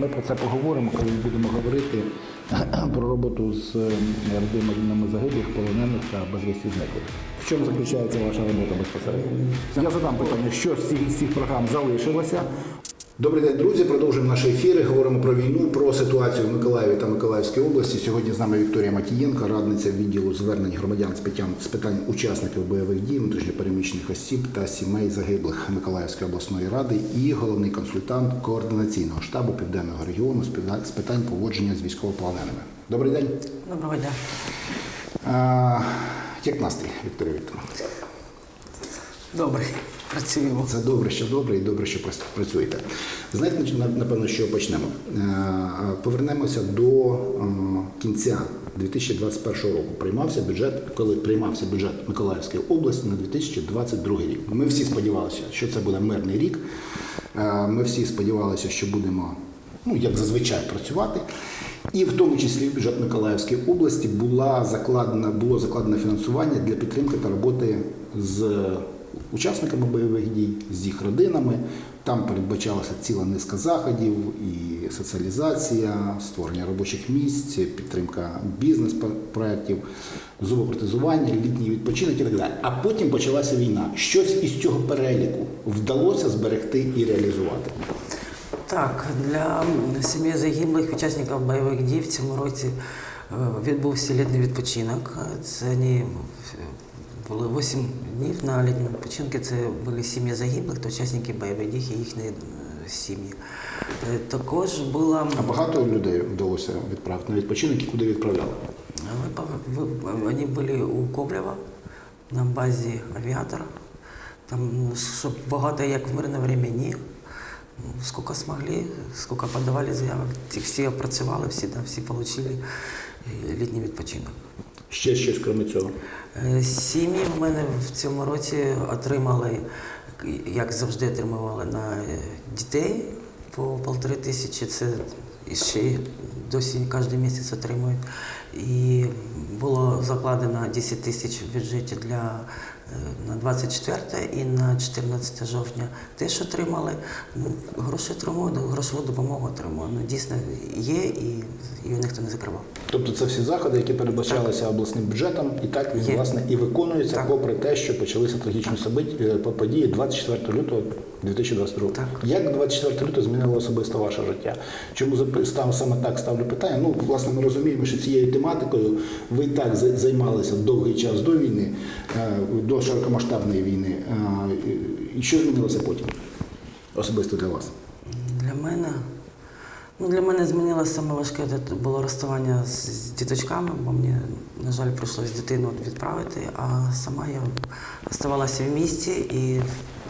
Ми про це поговоримо, коли будемо говорити про роботу з е, родинами загиблих, полонених та безвісті зниклих. В чому заключається ваша робота безпосередньо? Я задам питання, що з цих, з цих програм залишилося. Добрий день, друзі. Продовжуємо наші ефіри. Говоримо про війну, про ситуацію в Миколаєві та Миколаївській області. Сьогодні з нами Вікторія Матієнко, радниця відділу звернень громадян з питань, учасників бойових дій, внутрішньопереміщених осіб та сімей загиблих Миколаївської обласної ради і головний консультант координаційного штабу південного регіону з питань- поводження з військовополоненими. Добрий день. Доброго дня. А, як настрій, Вікторія Вікторовна? Добре, працюємо. Це добре, що добре, і добре, що працюєте. Знаєте, напевно, що почнемо. Е, Повернемося до е, кінця 2021 року. Приймався бюджет, коли приймався бюджет Миколаївської області на 2022 рік. Ми всі сподівалися, що це буде мирний рік. Е, Ми всі сподівалися, що будемо, ну як зазвичай, працювати. І в тому числі в бюджет Миколаївської області була закладена, було закладено фінансування для підтримки та роботи з учасниками бойових дій, з їх родинами. Там передбачалася ціла низка заходів, і соціалізація, створення робочих місць, підтримка бізнес-проєктів, зубопротезування, літній відпочинок і так далі. А потім почалася війна. Щось із цього переліку вдалося зберегти і реалізувати. Так, для сім'ї загиблих учасників бойових дій в цьому році е, відбувся літній відпочинок. Це вони е, були 8 днів на літньому відпочинку. Це були сім'ї загиблих та учасники бойових дій і їхні е, сім'ї. Е, Також була А багато людей вдалося відправити на відпочинок і куди відправляли? Вони були у Коблева на базі авіатора. Там, ну, щоб багато як в мирне время, ні. Ну, Скільки змогли, скільки подавали заявок, всі опрацювали, всі, да, всі отримали літній відпочинок. Ще щось крім цього. Е, Сім'ї в мене в цьому році отримали, як завжди отримували на е, дітей по полтори тисячі. Це і ще досі кожен місяць отримують. І було закладено 10 тисяч в бюджеті для на 24 і на 14 жовтня теж отримали. Ну, Гроші отримали, грошову допомогу отримали. Ну, дійсно є і її ніхто не закривав. Тобто це всі заходи, які передбачалися обласним бюджетом, і так він Є. власне і виконується, Так. попри те, що почалися трагічні е, по- події 24 лютого 2022 Так. Як 24 лютого змінило особисто ваше життя? Чому став саме так ставлю питання? Ну, власне, ми розуміємо, що цією тематикою ви і так займалися довгий час до війни, е, до широкомасштабної війни. Е, І що змінилося потім? Особисто для вас? Для мене, ну для мене змінилося саме важке було розставання з, діточками, бо мені, на жаль, прийшлося дитину відправити, а сама я оставалася в місті і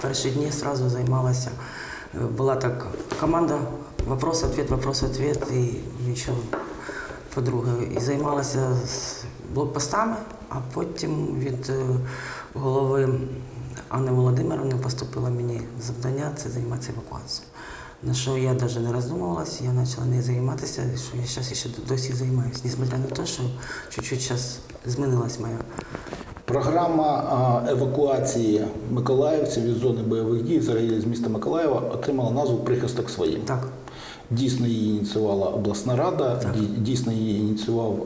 перші дні одразу займалася. Е, Була так команда вопрос-ответ, вопрос-ответ і нічого по-друге. І займалася з блокпостами, а потім від е, голови Анни Володимировни поступило мені завдання це займатися евакуацією. На що я навіть не роздумувалася, я почала не займатися, що я зараз ще досі займаюся, несмотря на те, що чуть-чуть зараз змінилась моя. Програма евакуації миколаївців із зони бойових дій, взагалі з міста Миколаєва, отримала назву Прихисток своїм. Так, Дійсно, її ініціювала обласна рада, Так. дійсно її ініціював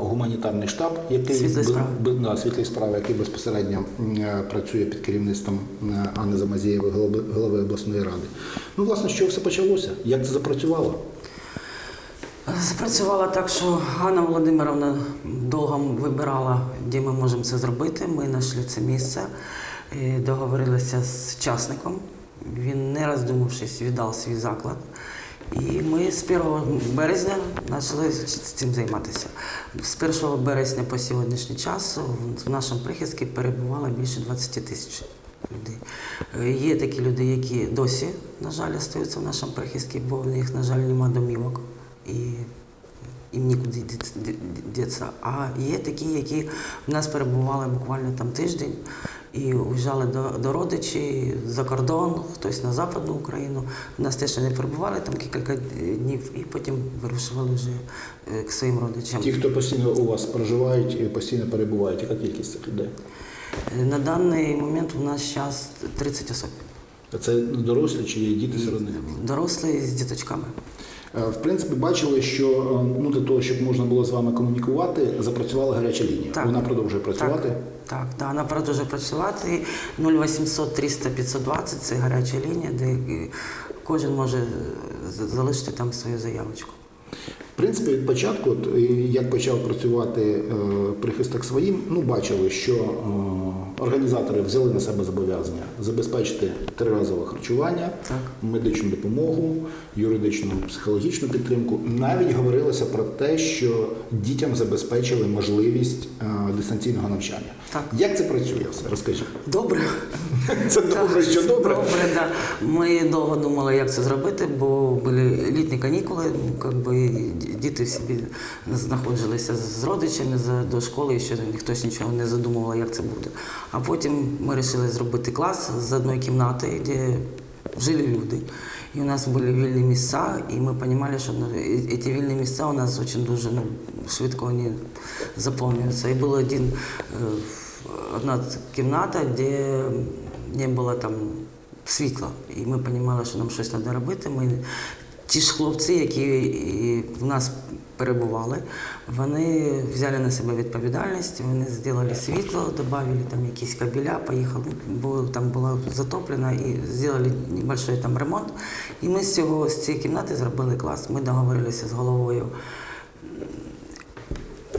гуманітарний штаб, який Світлі справи. да, світлі справи, який безпосередньо е, працює під керівництвом е, Анни Замазієвої, голови, голови обласної ради. Ну, власне, що все почалося? Як це запрацювало? Запрацювала так, що Ганна Володимировна довго вибирала, де ми можемо це зробити. Ми знайшли це місце, і договорилися з частником. Він, не роздумавшись, віддав свій заклад. І ми з 1 березня почали цим займатися. З 1 березня по сьогоднішній час в нашому прихистку перебувало більше 20 тисяч людей. Є такі люди, які досі, на жаль, залишаються в нашому прихистку, бо в них, на жаль, немає домівок. І їм нікуди діт- діться. А є такі, які в нас перебували буквально там тиждень і уїжджали до, до родичів за кордон, хтось на Западну Україну. У нас теж не перебували там кілька днів і потім вирушували вже е, к своїм родичам. Ті, хто постійно у вас проживають і постійно перебувають, яка кількість цих людей? Е, На даний момент у нас зараз 30 осіб. Це дорослі чи є діти серед них? Дорослі з діточками. Е, В принципі, бачили, що е, ну, для того, щоб можна було з вами комунікувати, запрацювала гаряча лінія. Так. Вона продовжує працювати. Так, так, да, вона продовжує працювати. 0800 300 520 це гаряча лінія, де е, кожен може залишити там свою заявочку. В принципі, від початку, як почав працювати прихисток своїм, ну бачили, що організатори взяли на себе зобов'язання забезпечити триразове харчування, Так. медичну допомогу, юридичну психологічну підтримку. Навіть говорилося про те, що дітям забезпечили можливість е, дистанційного навчання. Так. Як це працює все? Розкажіть. Добре. Це добре, що добре. Добре, да. Ми довго думали, як це зробити, бо були літні канікули, ну, как би, діти всі бі- знаходилися з родичами до школи, і ще ніхто нічого не задумував, як це буде. А потім ми вирішили зробити клас з одної кімнати, де жили люди. І у нас були вільні місця, і ми розуміли, що ці вільні місця у нас дуже дуже ну, швидко вони заповнюються. І був один, е, одна кімната, де не було там світла. І ми розуміли, що нам щось треба робити. Ми, ті ж хлопці, які в нас перебували, вони взяли на себе відповідальність, вони зробили світло, додали там якісь кабеля, поїхали, бо там було затоплено і зробили небольшой там ремонт. І ми з цього з цієї кімнати зробили клас. Ми договорилися з головою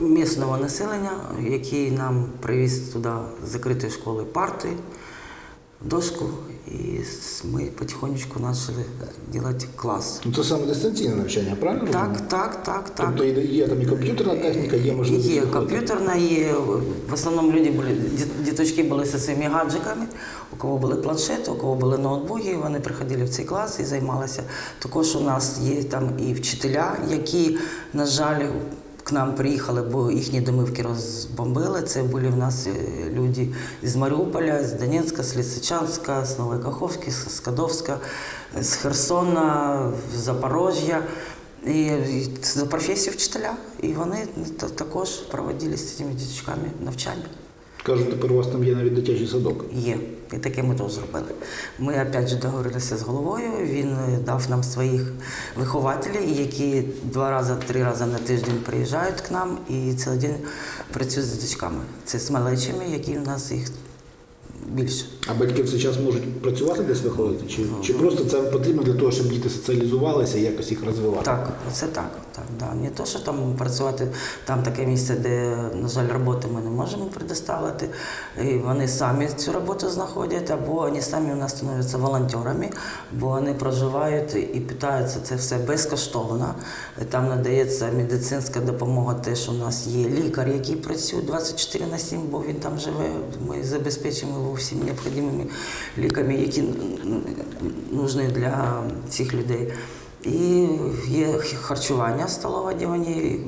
місного населення, який нам привіз туди з закритої школи парти, дошку, і ми потихонечку почали робити клас. Ну, це саме дистанційне навчання, правильно? розумію? Так, так, так, так. Тобто є, є там і комп'ютерна техніка, є можливість. Є виходити. комп'ютерна, є в основному люди були діт- діточки були зі своїми гаджиками, у кого були планшети, у кого були ноутбуки, вони приходили в цей клас і займалися. Також у нас є там і вчителя, які, на жаль, к нам приїхали, бо їхні домівки розбомбили. Це були в нас е, люди з Маріуполя, з Донецька, з Лисичанська, з Нової з Скадовська, з Херсона, з Запорожжя. І, і за професію вчителя. І вони також проводили з цими діточками навчання. Кажуть, тепер у вас там є навіть дитячий садок. Є. І таке ми теж зробили. Ми опять же договорилися з головою. Він е, дав нам своїх вихователів, які два рази, три рази на тиждень приїжджають к нам і цілий день працюють з дочками. Це з малечими, які в нас їх більше. А батьки в цей час можуть працювати десь виходити? Чи, чи просто це потрібно для того, щоб діти соціалізувалися і якось їх розвивати? Так, це так. так да. Не то, що там працювати, там таке місце, де, на жаль, роботи ми не можемо предоставити. І вони самі цю роботу знаходять, або вони самі у нас становляться волонтерами, бо вони проживають і питаються це все безкоштовно. Там надається медицинська допомога, теж у нас є лікар, який працює 24 на 7, бо він там живе. Ми забезпечимо його всіми необхідними ліками, які нужні для цих людей. І є харчування столове, де вони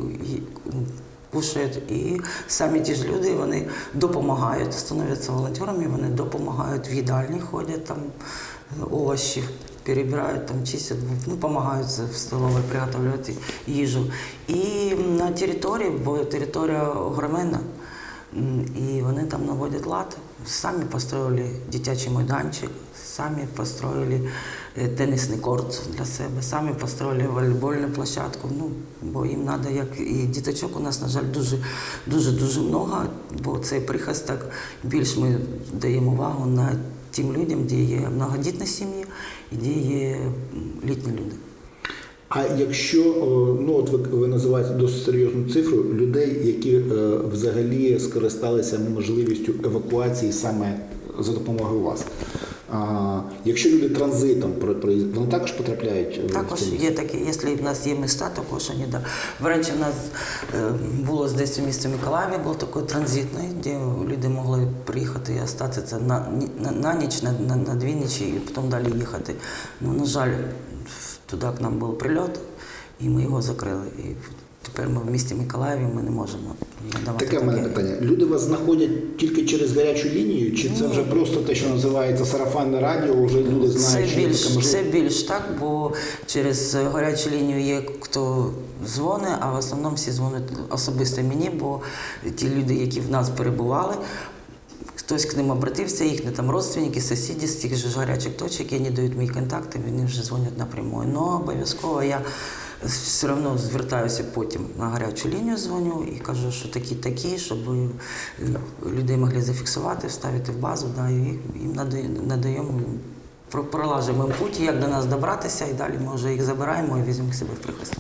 кушають. І самі ті ж люди вони допомагають, становляться волонтерами, вони допомагають в їдальні, ходять там овочі. Перебирають, там чистять, ну, допомагають в столовій приготовлювати їжу. І на території, бо територія огроменна, і вони там наводять лад. Самі построїли дитячий майданчик, самі построїли е, тенісний корт для себе, самі построїли волейбольну площадку. Ну, бо їм треба, як і діточок у нас, на жаль, дуже дуже дуже много, бо цей прихисток більш ми даємо увагу на тим людям, де є многодітні сім'ї і де є літні люди. А якщо ну от ви, ви називаєте досить серйозну цифру людей, які е, взагалі скористалися можливістю евакуації саме за допомогою вас. А, якщо люди транзитом проїзд- вони також потрапляють е, в Також це місце? є такі, якщо в нас є міста, також вони да. Вранці в нас е, було десь у місті Миколаєві, був такий транзитний, де люди могли приїхати і остатися на, на, на ніч, на, на, на дві ночі і потім далі їхати. Ну, на жаль, туди к нам був прильот, і ми його закрили. І тепер ми в місті Миколаєві ми не можемо надавати Таке в мене питання. Люди вас знаходять тільки через гарячу лінію, чи це вже просто те, що називається сарафанне радіо, вже люди знають, що більш, можливість? це більш так, бо через гарячу лінію є хто дзвонить, а в основному всі дзвонять особисто мені, бо ті люди, які в нас перебували, хтось к ним обратився, їхні там родственники, сусіди з тих же гарячих точок, які дають мої контакти, вони вже дзвонять напряму. Ну, обов'язково я все одно звертаюся потім на гарячу лінію, дзвоню і кажу, що такі такі, щоб е, людей могли зафіксувати, вставити в базу, да, і їм надаємо Пролажимо путь, як до нас добратися, і далі ми вже їх забираємо і візьмемо к себе в прихист.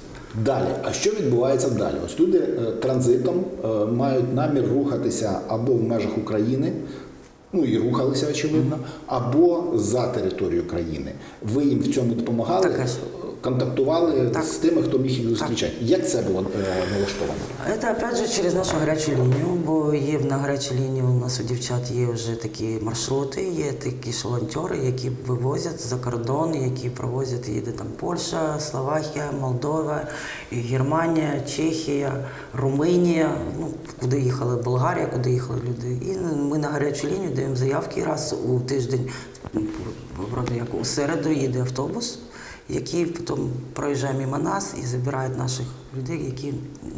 Далі, а що відбувається далі? Ось люди е, транзитом е, мають намір рухатися або в межах України, ну і рухалися, очевидно, або за територію країни. Ви їм в цьому допомагали, Таке ж. Контактували Так. з тими, хто міг їх зустрічати. Як це було е, налаштовано? Это опять же через нашу гарячу лінію, бо є на гарячій лінії у нас у дівчат є вже такі маршрути, є такі ж волонтери, які вивозять за кордон, які провозять їде там Польща, Словакія, Молдова, Германія, Чехія, Румунія, ну куди їхали Болгарія, куди їхали люди. І ми на гарячу лінію даємо заявки раз у тиждень, вроде як у середу їде автобус який потім проїжджає мимо нас і забирає наших людей, які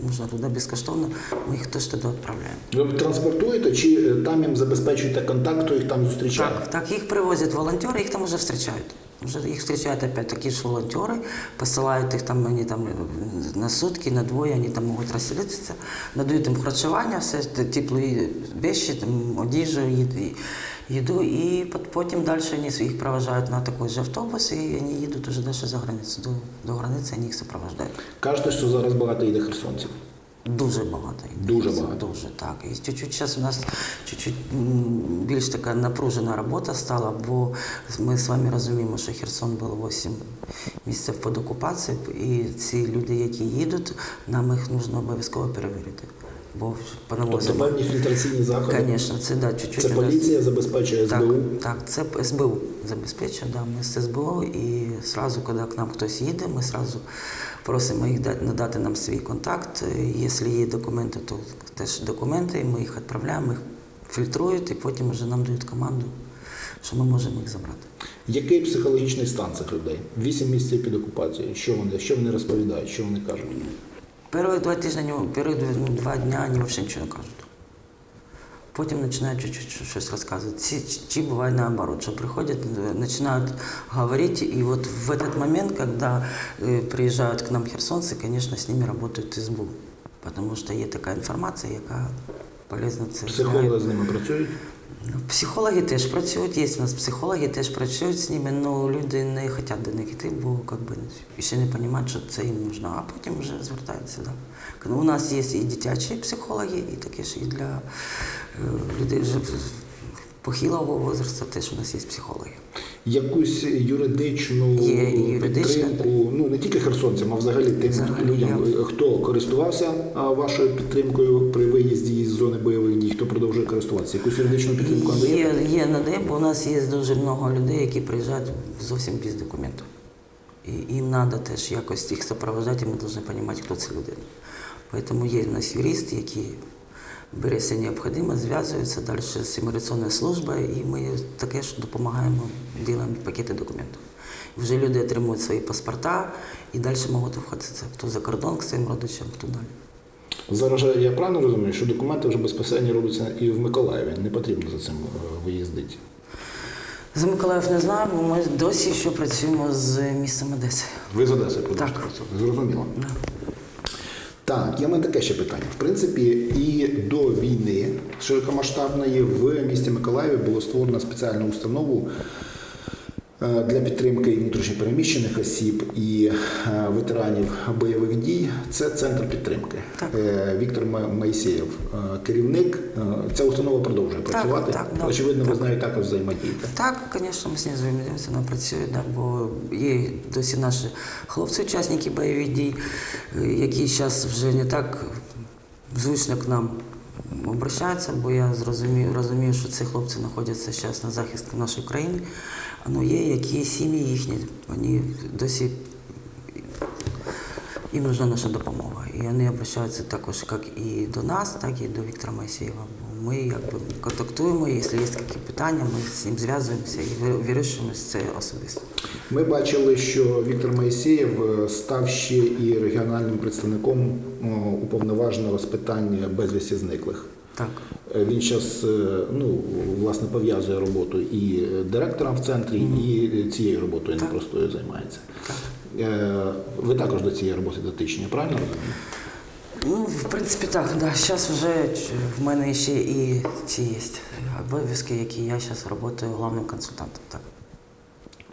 можна туди безкоштовно, ми їх теж туди відправляємо. Ви транспортуєте чи е, там їм забезпечуєте контакт, хто їх там зустрічає? Так, так, їх привозять волонтери, їх там вже зустрічають. Вже їх зустрічають опять такі ж волонтери, посилають їх там, вони там е, на сутки, на двоє, вони там можуть розселитися, надають їм харчування, все те- теплі вещи, там, одежу, їд- і пот- потім далі вони їх проважають на такий же автобус, і вони їдуть уже далі за границю. До, до границі вони їх супроводжують. Кажете, що зараз багато йде херсонців. Дуже багато. йде. Дуже багато. Дуже так. І чуть-чуть зараз у нас чуть-чуть більш така напружена робота стала, бо ми з вами розуміємо, що Херсон був 8 місяців під окупацією, і ці люди, які їдуть, нам їх потрібно обов'язково перевірити. Бо Тобто певні фільтраційні заходи. Звісно, це да, чуть-чуть. Це поліція забезпечує СБУ. так, це СБУ забезпечує, да, ми з СБУ, і сразу, коли к нам хтось їде, ми сразу просимо їх надати нам свій контакт. Якщо є документи, то теж документи, ми їх відправляємо, їх фільтрують, і потім вже нам дають команду, що ми можемо їх забрати. Який психологічний стан цих людей? Вісім місяців під окупацією. Що вони, що вони розповідають, що вони кажуть? Перші два тижні, ну, перші ну, два дня вони взагалі нічого не кажуть. Потім починають чуть-чуть щось розказувати. Ці, чи буває наоборот, що приходять, э, начинают говорить, и вот в этот момент, когда э, приезжают к нам херсонцы, конечно, с ними работают СБУ, потому что є така інформація, яка полезна це. Психологи з ними працюють. Ну, Психологи теж працюють, є у нас психологи теж працюють з ними, але люди не хочуть до них йти, бо как би, ще не розуміють, що це їм потрібно, а потім вже звертаються. Да. Ну, У нас є і дитячі психологи, і такі ж і для е, людей вже похилого возрасту теж у нас є психологи. Якусь юридичну Є підтримку, ну не тільки херсонцям, а взагалі тим Взагалі, людям, хто користувався вашою підтримкою при виїзді з зони бойових дій, хто продовжує користуватися. Якусь юридичну підтримку? Є, є наде, бо у нас є дуже багато людей, які приїжджають зовсім без документів. І їм треба теж якось їх супроводжати, і ми повинні розуміти, хто це люди. Тому є у нас юрист, який бере все необхідне, зв'язується далі з імміграційною службою, і ми таке ж допомагаємо, робимо пакети документів. Вже люди отримують свої паспорта і далі можуть входити, хто за кордон к своїм родичам, хто далі. Зараз же я правильно розумію, що документи вже безпосередньо робляться і в Миколаєві. Не потрібно за цим е, виїздити. За Миколаїв не знаю, бо ми досі ще працюємо з містом Одеси. Ви з Одеси Так. Зрозуміло. Да. Так, в мене таке ще питання. В принципі, і до війни широкомасштабної в місті Миколаєві було створено спеціальну установу для підтримки внутрішньопереміщених осіб і е, ветеранів бойових дій. Це центр підтримки. Так. Е, Віктор Ма- Моїсеєв, е, керівник. Е, Ця установа продовжує Так, працювати. так, да. Очевидно, ви Так. з нею також взаємодієте. Так, звісно, ми з нею взаємодіємося, вона працює, да, бо є досі наші хлопці, учасники бойових дій, е, які зараз вже не так звично к нам обращаються, бо я зрозумів, розумію, що ці хлопці знаходяться зараз на захисті нашої країни. Ну, є які сім'ї їхні, вони досі їм нужна наша допомога. І вони обращаються також як і до нас, так і до Віктора Моїсеєва. Бо Ми якби контактуємо, якщо є які питання, ми з ним зв'язуємося і ви- вирішуємо це особисто. Ми бачили, що Віктор Моїсеєв е, став ще і регіональним представником о, уповноваженого з питань безвісті зниклих. Так. Е, Він зараз ну, власне пов'язує роботу і директором в центрі, і цією роботою Так. непростою займається. Так. Е, Ви також до цієї роботи дотичні, правильно? Ну, в принципі, так, да. Зараз вже в мене ще і ці є обов'язки, які я зараз працюю главним консультантом. Так.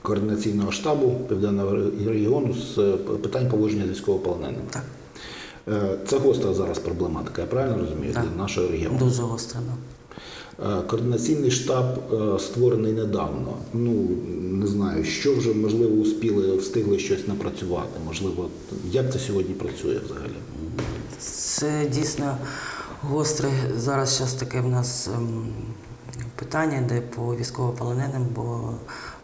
Координаційного штабу Південного регіону з е, питань поводження з військовополоненими. Так. Е, Це гостра зараз проблематика, я правильно розумію, Так. для нашого регіону. Дуже гостро. Да. Е, Координаційний штаб е, створений недавно. Ну не знаю, що вже можливо успіли, встигли щось напрацювати. Можливо, як це сьогодні працює взагалі? Це дійсно гостре. Зараз зараз таке в нас ем, питання йде по військовополоненим, бо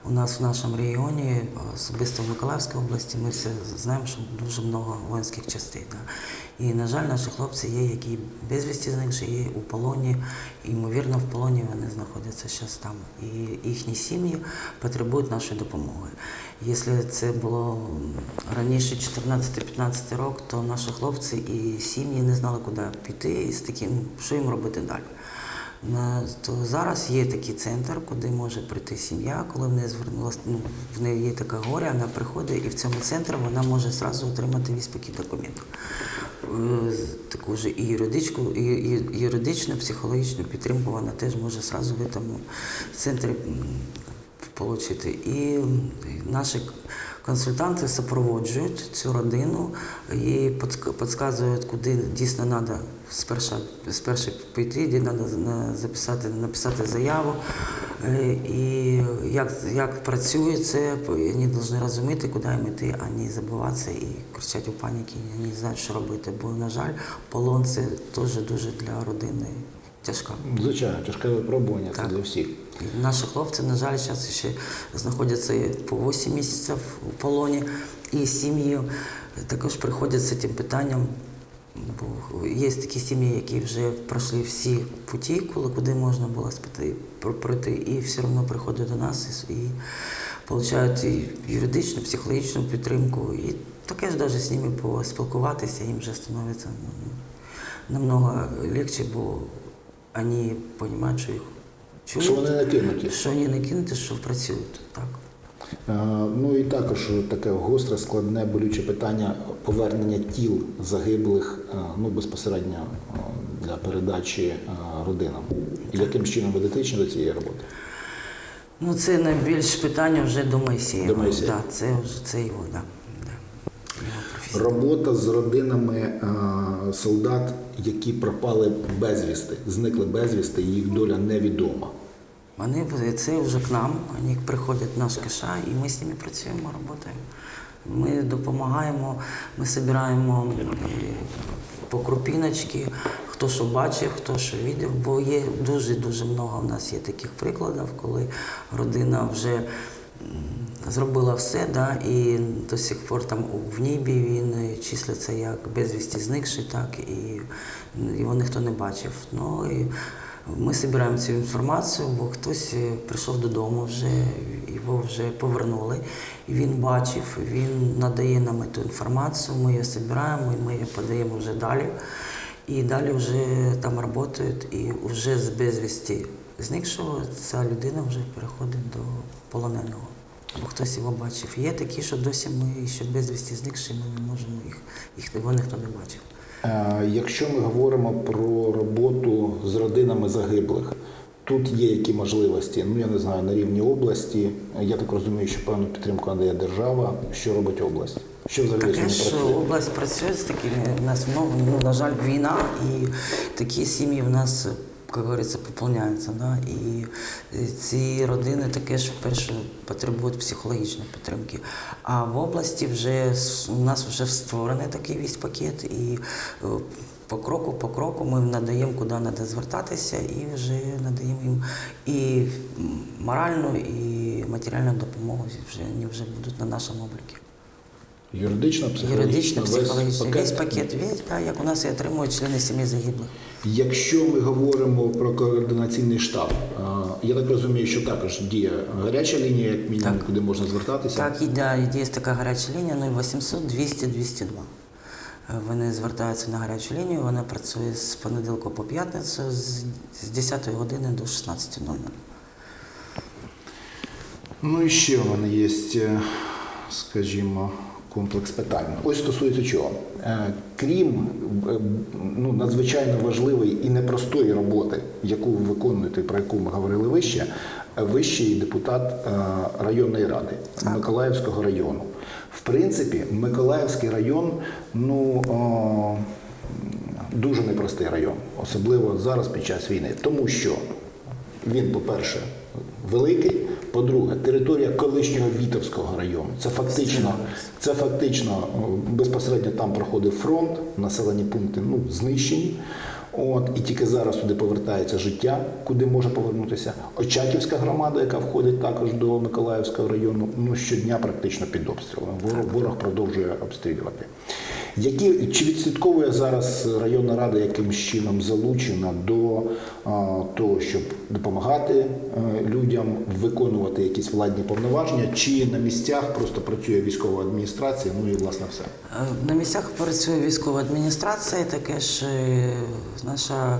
у нас в нашому регіоні, особисто в Миколаївській області, ми всі знаємо, що дуже багато воїнських частей. Да. І, на жаль, наші хлопці є, які безвісті зникші, є у полоні, ймовірно, в полоні вони знаходяться зараз там. І їхні сім'ї потребують нашої допомоги. Якщо це було раніше 14-15 років, то наші хлопці і сім'ї не знали, куди піти і з таким, що їм робити далі. То зараз є такий центр, куди може прийти сім'я, коли в неї звернулася, ну, в неї є така горя, вона приходить і в цьому центрі вона може зразу отримати весь пакет документів. Е, Таку ж і юридичну, і, і юридичну, психологічну підтримку вона теж може зразу в цьому центрі отримати. І наші консультанти супроводжують цю родину і підказують, куди дійсно треба спершу, спершу піти, де треба записати, написати заяву. Е, І як, як працює це, вони повинні розуміти, куди їм йти, а не забуватися і кричати у паніки, не знають, що робити. Бо, на жаль, полон це теж дуже для родини тяжко. Звичайно, тяжке випробування це для всіх. Наші хлопці, на жаль, зараз ще знаходяться по 8 місяців у полоні, і сім'ї також приходять з цим питанням. Бо є такі сім'ї, які вже пройшли всі путі, коли куди можна було спити, про- пройти, і все одно приходять до нас і, і отримують і юридичну, психологічну підтримку. І таке ж навіть з ними поспілкуватися, їм вже становиться ну, намного легче, бо вони розуміють, що їх чують, Що вони не кинуті. що вони не кинуті, що працюють. Так. Е, Ну і також таке гостре, складне, болюче питання повернення тіл загиблих е, ну, безпосередньо е, для передачі е, родинам. І яким чином ви дотичні до цієї роботи? Ну, це найбільш питання вже до Моїсеєва. До Моїсеєва. Да, це вже це його, да. Робота з родинами е, солдат, які пропали безвісти, зникли безвісти, їх доля невідома. Вони це вже к нам, вони приходять в наш киша, і ми з ними працюємо, працюємо. Ми допомагаємо, ми збираємо е, по крупіночки, хто що бачив, хто що бачив, бо є дуже-дуже много в нас є таких прикладів, коли родина вже зробила все, да, і до сих пор там в небі він е, числиться як безвісті зникший, так, і його ніхто не бачив. Ну, і ми збираємо цю інформацію, бо хтось е, прийшов додому вже, його вже повернули, і він бачив, він надає нам цю інформацію, ми її збираємо і ми її подаємо вже далі. І далі вже там працюють, і вже з безвісті зникшого ця людина вже переходить до полоненого. Хтось його бачив. Є такі, що досі ми ще безвісті зникші, ми не можемо їх, їх його ніхто не бачив. Якщо ми говоримо про роботу з родинами загиблих, тут є які можливості, ну я не знаю, на рівні області. Я так розумію, що певну підтримку надає держава. Що робить область? Що взагалі Таке ж область працює з такими. У нас ну, на жаль, війна, і такі сім'ї в нас, як говориться, поповняються. Да? І е, ці родини таке ж вперше потребують психологічної підтримки. А в області вже у нас вже створений такий весь пакет, і е, по кроку, по кроку ми надаємо, куди треба звертатися, і вже надаємо їм і моральну, і матеріальну допомогу. Вже вже будуть на нашому обліку. Юридично, психологічно, Юридично, весь психологічно, пакет. весь пакет, весь, да, як у нас і отримують члени сім'ї загиблих. Якщо ми говоримо про координаційний штаб, я так розумію, що також діє гаряча лінія, як мінімум, Так. куди можна звертатися. Так, і да, є така гаряча лінія 0800 200 202. Е, Вони звертаються на гарячу лінію, вона працює з понеділка по п'ятницю з, з 10 години до 16.00. Ну і ще в мене є, е, скажімо, комплекс питань. Ось стосується чого. Е, Крім е, ну, надзвичайно важливої і непростої роботи, яку ви виконуєте, про яку ми говорили вище, е, ви ще й депутат районної ради Миколаївського району. В принципі, Миколаївський район, ну. о, Дуже непростий район, особливо зараз під час війни, тому що він, по-перше, великий. По-друге, територія колишнього Вітовського району. Це фактично, це фактично безпосередньо там проходив фронт, населені пункти ну, знищені. От, і тільки зараз туди повертається життя, куди може повернутися. Очаківська громада, яка входить також до Миколаївського району, ну щодня практично під обстрілом. Ворог, ворог продовжує обстрілювати. Які, чи відслідковує зараз районна рада якимсь чином залучена до а, того, щоб допомагати а, людям виконувати якісь владні повноваження, чи на місцях просто працює військова адміністрація, ну і власне все. Е, На місцях працює військова адміністрація, таке ж е, наша е,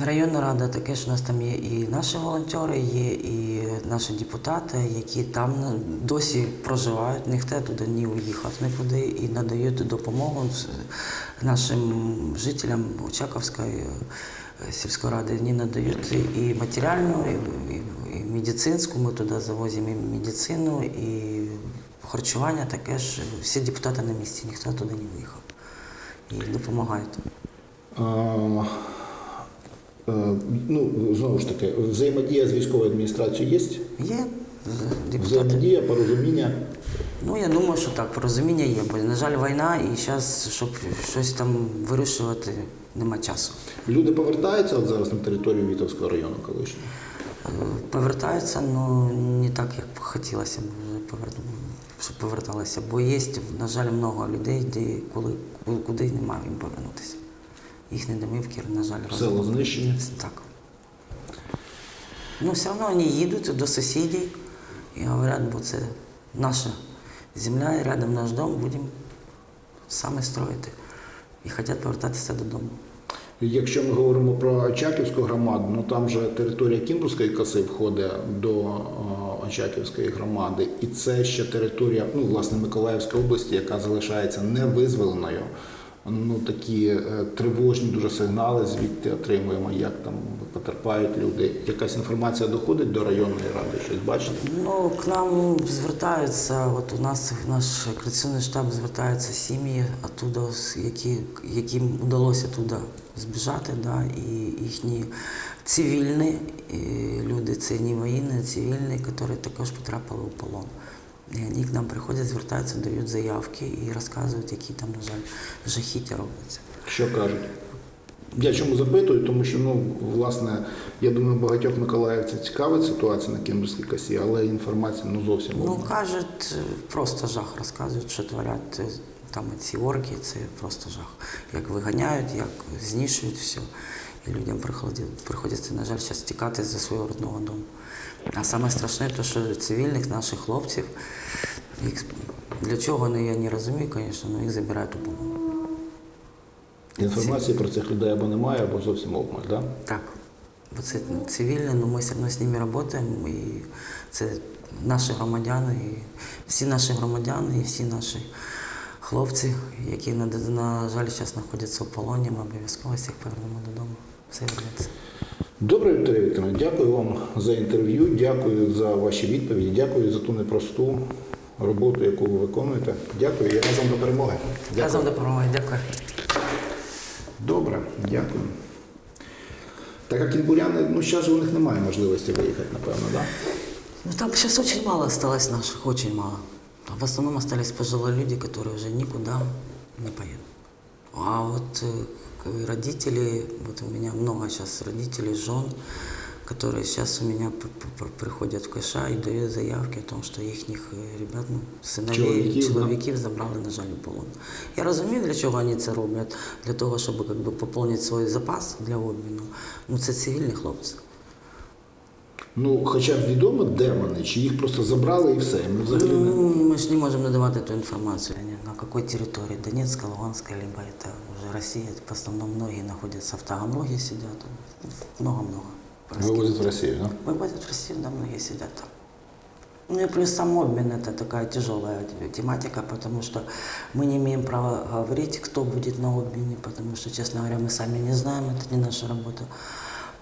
районна рада, таке ж у нас там є і наші волонтери, є і наші депутати, які там досі проживають, ніхто туди не уїхав нікуди і надають допомогу нашим жителям Очаковської е, сільської ради. Вони надають і матеріальну, і, і, і медицинську. Ми туди завозимо і медицину, і харчування таке ж. Всі депутати на місці, ніхто туди не виїхав. І допомагають. Е, ну, знову ж таки, взаємодія з військовою адміністрацією є? Є депутати. Взаємодія, порозуміння. Ну, я думаю, що так, порозуміння є, бо, на жаль, війна, і зараз, щоб щось там вирішувати, нема часу. Люди повертаються от зараз на територію Вітовського району колишнього. Е, Повертаються, але не так, як хотілося б, щоб поверталися. Бо є, на жаль, много людей, де коли, куди немає їм повернутися. Їхні домівки, на жаль, Село знищені. Так. Ну, все одно вони їдуть до сусідів і говорять, бо це наша земля, і рядом наш дом, будемо саме строїти. І хочуть повертатися додому. Якщо ми говоримо про Очаківську громаду, ну там же територія Кімбурської коси входить до Очаківської громади, і це ще територія, ну власне Миколаївської області, яка залишається невизволеною. Ну такі е, тривожні дуже сигнали звідти отримуємо, як там потерпають люди. Якась інформація доходить до районної ради, щось бачите? Ну, к нам звертаються, от у нас наш координаційний штаб звертаються сім'ї оттуда, які, яким вдалося туди збіжати, да, і їхні цивільні і люди, це не воїнні, а цивільні, які також потрапили у полон. Вони к нам приходять, звертаються, дають заявки і розказують, які там, на жаль, жахіття робляться. Що кажуть? Я чому запитую, тому що ну власне я думаю, багатьох миколаївців цікавить ситуація на Кімбурській косі, але інформація ну зовсім Ну, одна. кажуть, просто жах розказують, що творять е, там ці орки, це просто жах. Як виганяють, як знішують все. І людям приходить, приходиться, на жаль, зараз тікати зі свого родного дому. А саме страшне, те, що цивільних наших хлопців, їх, для чого ну, я не розумію, звісно, але їх забирають у полон. Інформації про цих людей або немає, або зовсім обмаль, да? Так. Бо це цивільні, але ми все одно з ними працюємо. І це наші громадяни, і всі наші громадяни, і всі наші хлопці, які, на, на жаль, зараз знаходяться в полоні, ми обов'язково всіх повернемо додому. Все вернеться. Добре, Вікторія Вікторовна, дякую вам за інтерв'ю, дякую за ваші відповіді, дякую за ту непросту роботу, яку ви виконуєте. Дякую і разом до перемоги. Разом допомагаю. Дякую. Добре, дякую. Так як кінбуряни, ну зараз у них немає можливості виїхати, напевно, так? Да? Ну там сейчас очень мало осталось наших, очень мало. В основном остались пожилые люди, которые уже никуда не поедут. А вот э, к- родители, вот у меня много сейчас родителей, жен, которые сейчас у меня п- п- п- приходят в КШ и дают заявки о том, что их ребят, ну, сыновей, Чоловіків, да? чоловіків забрали, на жаль, у полон. Я розумію, для чого вони це роблять, для того, щоб как бы, поповнити свій запас для обміну. Ну, це цивільні хлопці. Ну, хоча б відомо, де вони, чи їх просто забрали і все. Ми взагалі не. Ну, мы же не можем надавать эту информацию. Они На какой территории? Донецкая, Луганская, либо это уже Россия. В основном многие находятся в Таганроге, сидят. Много-много. Вивозять в Росію, так? Выводят в Россию, да, многие сидят там. Ну и плюс сам обмен – это такая тяжелая тематика, потому что мы не имеем права говорить, кто будет на обмене, потому что, честно говоря, мы сами не знаем, это не наша работа.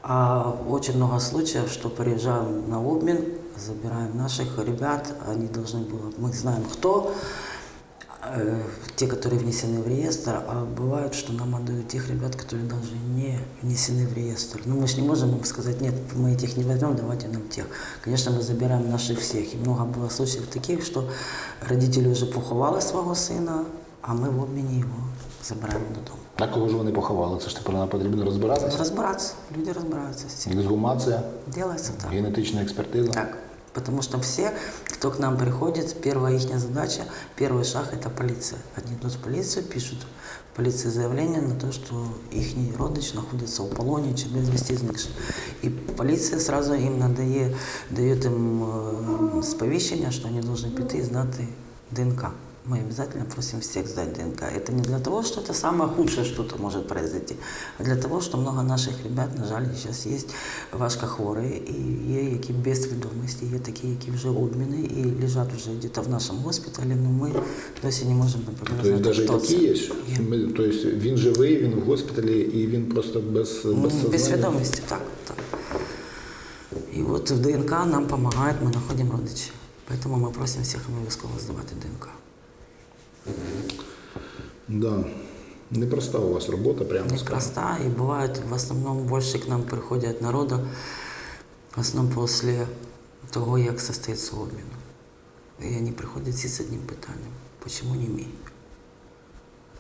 А очень много случаев, что приезжаем на обмен, забираем наших ребят, они должны были, мы знаем кто, э, те, которые внесены в реестр, а бывает, что нам отдают тех ребят, которые даже не внесены в реестр. Ну, мы же не можем им сказать, нет, мы этих не возьмем, давайте нам тех. Конечно, мы забираем наших всех. И много было случаев таких, что родители уже поховали свого сина, а ми в обміні його забираємо додому. На кого ж вони поховали? Це ж тепер нам потрібно розбиратися. Розбиратися, люди розбираються з цим. Ексгумація, Делается так. генетична експертиза. Так. Потому что все, кто к нам приходит, первая их задача, первый шаг – это полиция. Они идут в полицию, пишут в полиции заявление на то, что их родич находится в полоне чи безвісті зникший. И полиция сразу им надає, дает им э, сповещение, что они должны пойти и сдать ДНК. Мы обязательно просим всех сдать ДНК. Это не для того, что это самое худшее что-то может произойти, а для того, что много наших ребят, на жаль, зараз є важкохворі і є які без свідомості, є такі, які вже обміни і лежать вже десь в нашому госпіталі, але ми досі не можемо Тобто наприклад, навіть хто такі це. є. Є. Ми- Тобто він живий, він в госпіталі і він просто без, Ну, без, без сознання. свідомості, так, так. І от в ДНК нам допомагають, ми знаходимо родичів. Тому ми просимо всіх обов'язково здавати ДНК. Да. Непроста у вас робота, прямо скажемо. Непроста, и бывает, в основном больше к нам приходят народа, в основном после того, як состоится обмін. І вони приходять всі з одним питанням. Почему не ми?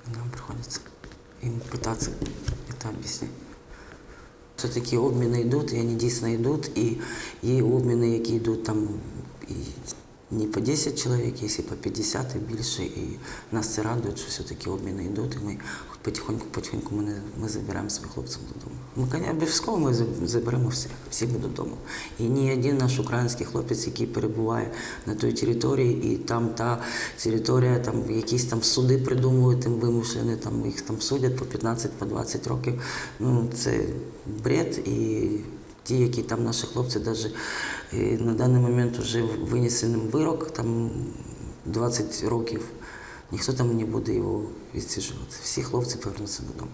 І Нам приходится им пытаться это объяснить. Все-таки обміни йдуть, і вони дійсно йдуть, і є обміни, які йдуть там і не по 10 чоловік, є по 50 і більше. І нас це радує, що все-таки обміни йдуть, і ми потихоньку, потихоньку ми, ми забираємо своїх хлопців додому. Ми, конечно, обов'язково ми за- заберемо всіх, всі будуть додому. І ні один наш український хлопець, який перебуває на той території, і там та територія, там якісь там суди придумують, там вимушені, там їх там судять по 15, по 20 років. Ну це бред і. Ті, які там наші хлопці, навіть на даний момент вже винесений вирок, там 20 років, ніхто там не буде його відсіжувати. Всі хлопці повернуться додому.